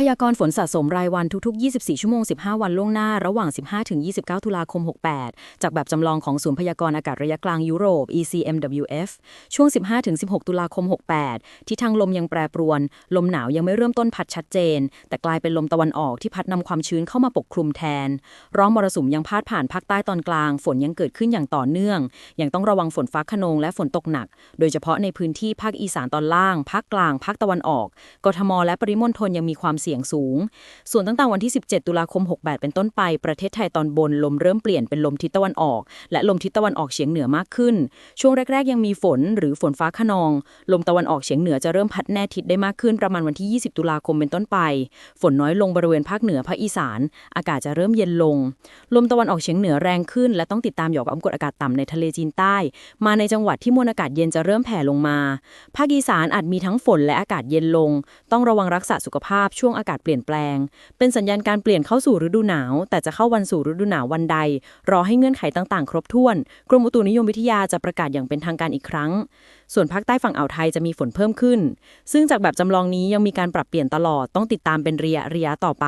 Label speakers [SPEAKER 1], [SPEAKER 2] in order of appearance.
[SPEAKER 1] พยากรณ์ฝนสะสมรายวันทุก ๆ 24 ชั่วโมง 15 วันล่วงหน้า ระหว่าง 15-29 ตุลาคม 68 จากแบบจำลองของศูนย์พยากรณ์อากาศระยะกลางยุโรป ECMWF ช่วง 15-16 ตุลาคม 68 ที่ทางลมยังแปรปรวน ลมหนาวยังไม่เริ่มต้นพัดชัดเจน แต่กลายเป็นลมตะวันออกที่พัดนำความชื้นเข้ามาปกคลุมแทนร่องมรสุมยังพาดผ่านภาคใต้ตอนกลาง ฝนยังเกิดขึ้นอย่างต่อเนื่อง ยังต้องระวังฝนฟ้าคะนองและฝนตกหนัก โดยเฉพาะในพื้นที่ภาคอีสานตอนล่าง ภาคกลาง ภาคตะวันออก กทม และปริมณฑลยังมีความเสี่ยงสูง ส่วนตั้งแต่วันที่ 17 ตุลาคม 68 เป็นต้นไป ประเทศไทยตอนบนลมเริ่มเปลี่ยนเป็นลมทิศตะวันออก และลมทิศตะวันออกเฉียงเหนือมากขึ้น ช่วงแรก ๆ ยังมีฝนหรือฝนฟ้าคะนอง ลมตะวันออกเฉียงเหนือจะเริ่มพัดแน่ทิศได้มากขึ้นประมาณวันที่ 20 ตุลาคมเป็นต้นไป ฝนน้อยลงบริเวณภาคเหนือภาคอีสาน อากาศจะเริ่มเย็นลง ลมตะวันออกเฉียงเหนือแรงขึ้น และต้องติดตามหย่อมความกดอากาศต่ำในทะเลจีนใต้ มาในจังหวัดที่มวลอากาศเย็นจะเริ่มแผ่ลงมา ภาคอีสานอาจมีทั้งฝนและอากาศเย็นลง ต้องระวังรักษาสุขภาพช่วงอากาศเปลี่ยนแปลง เป็นสัญญาณการเปลี่ยนเข้าสู่ฤดูหนาว แต่จะเข้าวันสู่ฤดูหนาววันใด รอให้เงื่อนไขต่างๆ ครบถ้วน กรมอุตุนิยมวิทยาจะประกาศอย่างเป็นทางการอีกครั้ง ส่วนภาคใต้ฝั่งอ่าวไทยจะมีฝนเพิ่มขึ้น ซึ่งจากแบบจำลองนี้ยังมีการปรับเปลี่ยนตลอดต้องติดตามเป็นระยะระยะต่อไป